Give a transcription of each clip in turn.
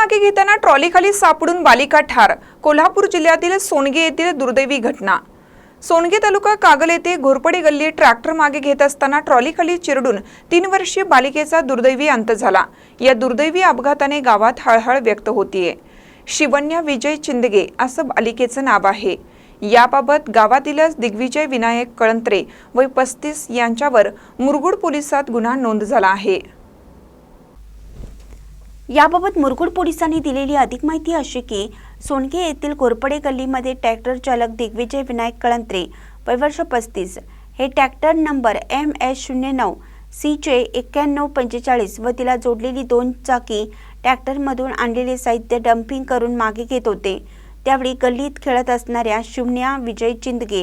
मागे घेताना ट्रॉलीखाली सापडून बालिका ठार. कोल्हापूर जिल्ह्यातील सोनगे येथील दुर्दैवी घटना. सोनगे तालुका कागल येथे घोरपडे गल्ली ट्रॅक्टर मागे घेत असताना ट्रॉलीखाली चिरडून तीन वर्षीय बालिकेचा दुर्दैवी अंत झाला. या दुर्दैवी अपघाताने गावात हळहळ व्यक्त होतीये. शिवन्या विजय चिंदगे असं बालिकेचं नाव आहे. याबाबत गावातीलच दिग्विजय विनायक कळंत्रे वय पस्तीस यांच्यावर मुरगुड पोलिसात गुन्हा नोंद झाला आहे. याबाबत मुरगुड पोलिसांनी दिलेली अधिक माहिती अशी की सोनके येथील कोरपडे गल्लीमध्ये ट्रॅक्टर चालक दिग्विजय विनायक कळंत्रे वय वर्ष पस्तीस हे ट्रॅक्टर नंबर एम एस शून्य नऊ सी चे एक्क्याण्णव पंचेचाळीस व तिला जोडलेली दोन चाकी ट्रॅक्टरमधून आणलेले साहित्य डम्पिंग करून मागे घेत होते. त्यावेळी गल्लीत खेळत असणाऱ्या शून्या विजय चिंदगे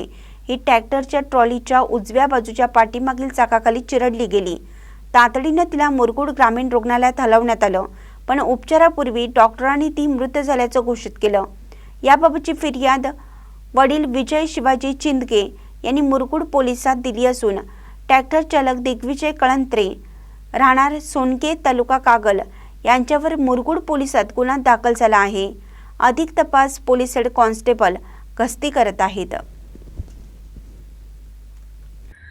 ही ट्रॅक्टरच्या ट्रॉलीच्या उजव्या बाजूच्या पाठीमागील चाकाखाली चिरडली गेली. तातडीनं तिला मुरगुड ग्रामीण रुग्णालयात हलवण्यात आलं. पण उपचारापूर्वी डॉक्टरांनी ती मृत झाल्याचं घोषित केलं. याबाबतची फिर्याद वडील विजय शिवाजी चिंदके यांनी मुरगुड पोलिसात दिली असून ट्रॅक्टर चालक दिग्विजय कळंत्रे राहणार सोनके तालुका कागल यांच्यावर मुरगुड पोलिसात गुन्हा दाखल झाला आहे. अधिक तपास पोलीस हेड कॉन्स्टेबल गस्ती करत आहेत.